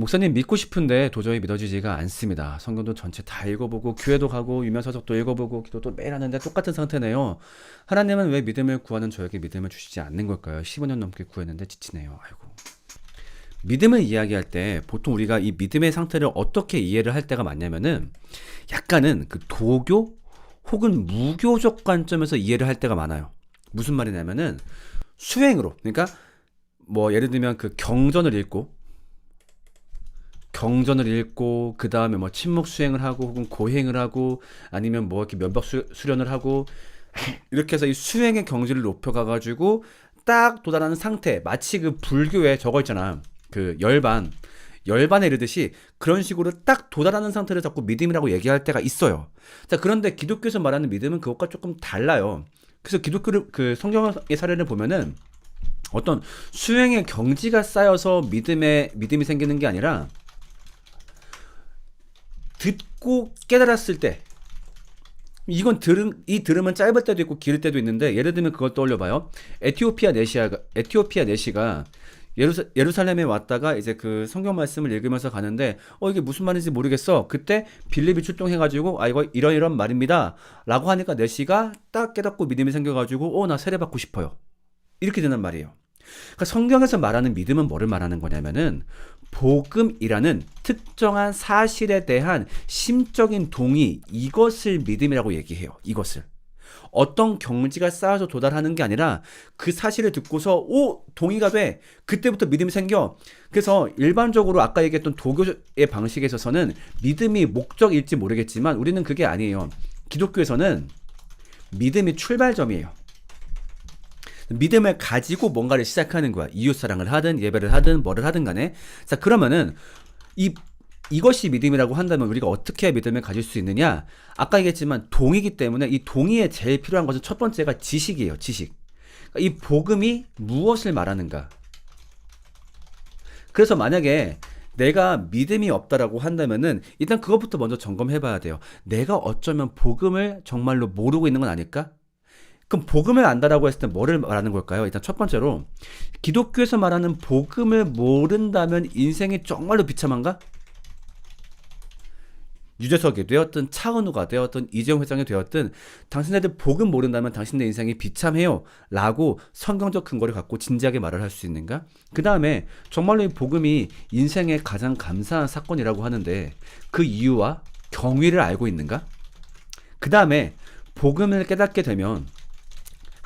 목사님 믿고 싶은데 도저히 믿어지지가 않습니다. 성경도 전체 다 읽어보고 교회도 가고 유명서적도 읽어보고 기도도 매일 하는데 똑같은 상태네요. 하나님은 왜 믿음을 구하는 저에게 믿음을 주시지 않는 걸까요? 15년 넘게 구했는데 지치네요. 아이고. 믿음을 이야기할 때 보통 우리가 이 믿음의 상태를 어떻게 이해를 할 때가 많냐면은 약간은 그 도교 혹은 무교적 관점에서 이해를 할 때가 많아요. 무슨 말이냐면은 수행으로 그러니까 뭐 예를 들면 그 경전을 읽고 경전을 읽고 그 다음에 뭐 침묵 수행을 하고 혹은 고행을 하고 아니면 뭐 이렇게 면박 수, 수련을 하고 이렇게 해서 이 수행의 경지를 높여가 가지고 딱 도달하는 상태 마치 그 불교에 저거 있잖아 그 열반 열반에 이르듯이 그런 식으로 딱 도달하는 상태를 자꾸 믿음이라고 얘기할 때가 있어요. 자 그런데 기독교에서 말하는 믿음은 그것과 조금 달라요. 그래서 기독교를 그 성경의 사례를 보면은 어떤 수행의 경지가 쌓여서 믿음에 믿음이 생기는 게 아니라 듣고 깨달았을 때 이건 들음 이 들으면 짧을 때도 있고 길 때도 있는데 예를 들면 그걸 떠올려 봐요. 에티오피아 네시아가 에티오피아 네시가 예루사, 예루살렘에 왔다가 이제 그 성경 말씀을 읽으면서 가는데 어 이게 무슨 말인지 모르겠어. 그때 빌립이 출동해 가지고 아 이거 이런 이런 말입니다라고 하니까 네시가 딱 깨닫고 믿음이 생겨 가지고 어 나 세례 받고 싶어요. 이렇게 되는 말이에요. 그러니까 성경에서 말하는 믿음은 뭐를 말하는 거냐면은 복음이라는 특정한 사실에 대한 심적인 동의 이것을 믿음이라고 얘기해요. 이것을 어떤 경지가 쌓여서 도달하는 게 아니라 그 사실을 듣고서 오 동의가 돼 그때부터 믿음이 생겨. 그래서 일반적으로 아까 얘기했던 도교의 방식에 있어서는 믿음이 목적일지 모르겠지만 우리는 그게 아니에요. 기독교에서는 믿음이 출발점이에요. 믿음을 가지고 뭔가를 시작하는 거야. 이웃 사랑을 하든 예배를 하든 뭐를 하든 간에. 자, 그러면은 이 이것이 믿음이라고 한다면 우리가 어떻게 믿음을 가질 수 있느냐? 아까 얘기했지만 동이기 때문에 이 동의에 제일 필요한 것은 첫 번째가 지식이에요. 지식. 그러니까 이 복음이 무엇을 말하는가? 그래서 만약에 내가 믿음이 없다라고 한다면은 일단 그것부터 먼저 점검해 봐야 돼요. 내가 어쩌면 복음을 정말로 모르고 있는 건 아닐까? 그럼 복음을 안다라고 했을 때 뭐를 말하는 걸까요? 일단 첫 번째로 기독교에서 말하는 복음을 모른다면 인생이 정말로 비참한가? 유재석이 되었든 차은우가 되었든 이재용 회장이 되었든 당신네들 복음 모른다면 당신네 인생이 비참해요 라고 성경적 근거를 갖고 진지하게 말을 할 수 있는가? 그 다음에 정말로 이 복음이 인생의 가장 감사한 사건이라고 하는데 그 이유와 경위를 알고 있는가? 그 다음에 복음을 깨닫게 되면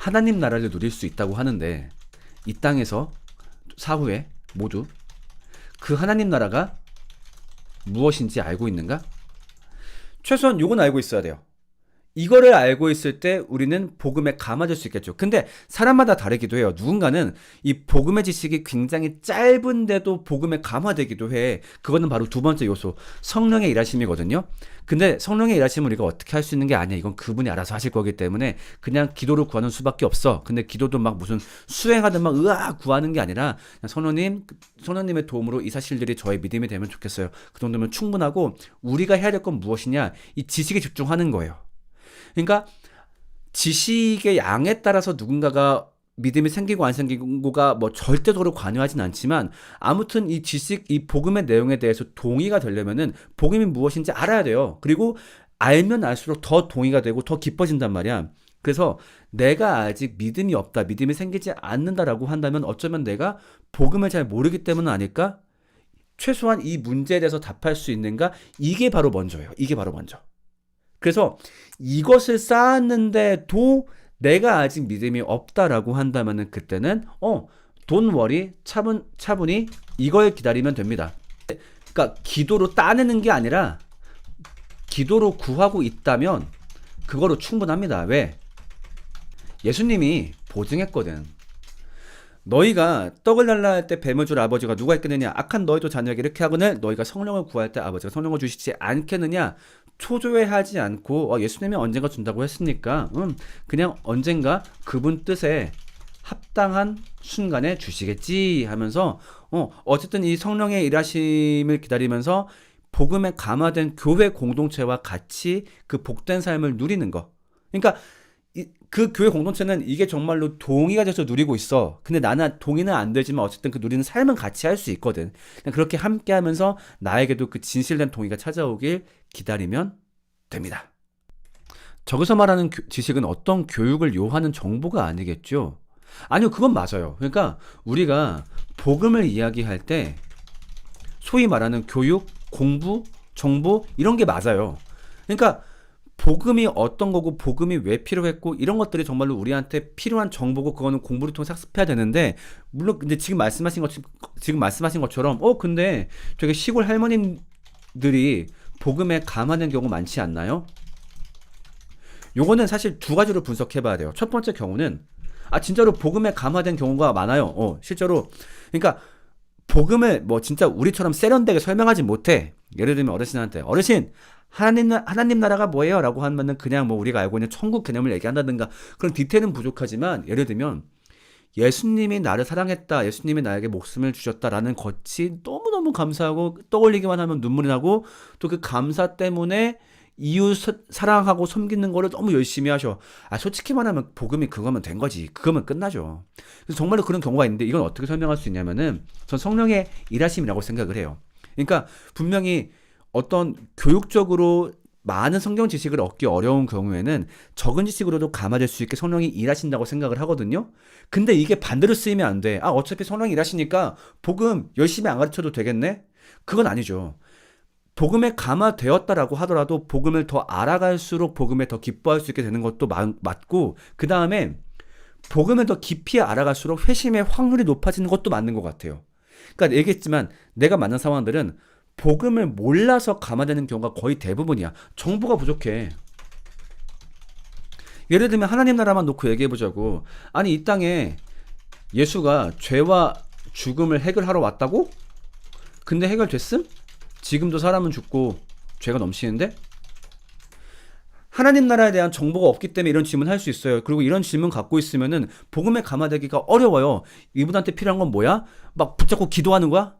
하나님 나라를 누릴 수 있다고 하는데 이 땅에서 사후에 모두 그 하나님 나라가 무엇인지 알고 있는가? 최소한 요건 알고 있어야 돼요. 이거를 알고 있을 때 우리는 복음에 감아질 수 있겠죠. 근데 사람마다 다르기도 해요. 누군가는 이 복음의 지식이 굉장히 짧은데도 복음에 감화되기도 해. 그거는 바로 두 번째 요소. 성령의 일하심이거든요. 근데 성령의 일하심을 우리가 어떻게 할 수 있는 게 아니야. 이건 그분이 알아서 하실 거기 때문에 그냥 기도를 구하는 수밖에 없어. 근데 기도도 막 무슨 수행하든 막 으아 구하는 게 아니라 성령님, 성령님의 도움으로 이 사실들이 저의 믿음이 되면 좋겠어요. 그 정도면 충분하고 우리가 해야 될 건 무엇이냐? 이 지식에 집중하는 거예요. 그러니까 지식의 양에 따라서 누군가가 믿음이 생기고 안 생기고가 뭐 절대적으로 관여하진 않지만 아무튼 이 지식 이 복음의 내용에 대해서 동의가 되려면은 복음이 무엇인지 알아야 돼요. 그리고 알면 알수록 더 동의가 되고 더 기뻐진단 말이야. 그래서 내가 아직 믿음이 없다, 믿음이 생기지 않는다라고 한다면 어쩌면 내가 복음을 잘 모르기 때문 아닐까? 최소한 이 문제에 대해서 답할 수 있는가? 이게 바로 먼저예요. 이게 바로 먼저. 그래서 이것을 쌓았는데도 내가 아직 믿음이 없다라고 한다면은 그때는 어, 돈 워리 차분 차분히 이걸 기다리면 됩니다. 그러니까 기도로 따내는 게 아니라 기도로 구하고 있다면 그거로 충분합니다. 왜? 예수님이 보증했거든. 너희가 떡을 달라 할 때 뱀을 줄 아버지가 누가 있겠느냐? 악한 너희도 자녀에게 이렇게 하거늘 너희가 성령을 구할 때 아버지가 성령을 주시지 않겠느냐? 초조해하지 않고 어, 예수님이 언젠가 준다고 했으니까 음, 그냥 언젠가 그분 뜻에 합당한 순간에 주시겠지 하면서 어, 어쨌든 이 성령의 일하심을 기다리면서 복음에 감화된 교회 공동체와 같이 그 복된 삶을 누리는 거. 그러니까 그 교회 공동체는 이게 정말로 동의가 돼서 누리고 있어. 근데 나는 동의는 안 되지만 어쨌든 그 누리는 삶은 같이 할 수 있거든. 그렇게 함께 하면서 나에게도 그 진실된 동의가 찾아오길 기다리면 됩니다. 저기서 말하는 교- 지식은 어떤 교육을 요하는 정보가 아니겠죠. 아니요, 그건 맞아요. 그러니까 우리가 복음을 이야기할 때 소위 말하는 교육, 공부, 정보 이런 게 맞아요. 그러니까 복음이 어떤 거고 복음이 왜 필요했고 이런 것들이 정말로 우리한테 필요한 정보고 그거는 공부를 통해서 학습해야 되는데 물론 근데 지금 말씀하신 것 지금 말씀하신 것처럼 어 근데 되게 시골 할머님들이 복음에 감화된 경우 많지 않나요? 요거는 사실 두 가지로 분석해 봐야 돼요. 첫 번째 경우는 아 진짜로 복음에 감화된 경우가 많아요. 어 실제로 그러니까 복음을 뭐 진짜 우리처럼 세련되게 설명하지 못해. 예를 들면 어르신한테 어르신 하나님 나- 하나님 나라가 뭐예요?라고 하면은 그냥 뭐 우리가 알고 있는 천국 개념을 얘기한다든가 그런 디테일은 부족하지만 예를 들면 예수님이 나를 사랑했다. 예수님이 나에게 목숨을 주셨다라는 것이 너무너무 감사하고 떠올리기만 하면 눈물이 나고 또 그 감사 때문에 이웃 사- 사랑하고 섬기는 거를 너무 열심히 하셔. 아, 솔직히 말하면 복음이 그거면 된 거지. 그거면 끝나죠. 그래서 정말로 그런 경우가 있는데 이건 어떻게 설명할 수 있냐면은 전 성령의 일하심이라고 생각을 해요. 그러니까 분명히 어떤 교육적으로 많은 성경 지식을 얻기 어려운 경우에는 적은 지식으로도 감화될 수 있게 성령이 일하신다고 생각을 하거든요. 근데 이게 반대로 쓰이면 안 돼. 아, 어차피 성령이 일하시니까 복음 열심히 안 가르쳐도 되겠네? 그건 아니죠. 복음에 감화되었다라고 하더라도 복음을 더 알아갈수록 복음에 더 기뻐할 수 있게 되는 것도 마- 맞고 그 다음에 복음을 더 깊이 알아갈수록 회심의 확률이 높아지는 것도 맞는 것 같아요. 그러니까 얘기했지만 내가 만난 상황들은 복음을 몰라서 감화되는 경우가 거의 대부분이야. 정보가 부족해. 예를 들면 하나님 나라만 놓고 얘기해 보자고. 아니 이 땅에 예수가 죄와 죽음을 해결하러 왔다고? 근데 해결됐음? 지금도 사람은 죽고 죄가 넘치는데? 하나님 나라에 대한 정보가 없기 때문에 이런 질문 할 수 있어요. 그리고 이런 질문 갖고 있으면은 복음에 감화되기가 어려워요. 이분한테 필요한 건 뭐야? 막 붙잡고 기도하는 거야?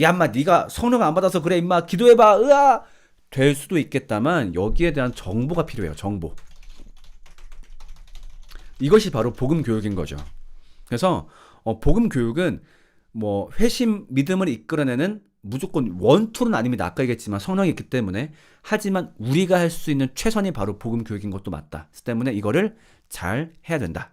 야, 인마 네가 성령 안 받아서 그래, 임마 기도해봐, 으아! 될 수도 있겠다만 여기에 대한 정보가 필요해요. 정보. 이것이 바로 복음 교육인 거죠. 그래서 어, 복음 교육은 뭐 회심 믿음을 이끌어내는 무조건 원툴은 아닙니다. 아까 얘기했지만 성령이 있기 때문에 하지만 우리가 할 수 있는 최선이 바로 복음 교육인 것도 맞다. 때문에 이거를 잘 해야 된다.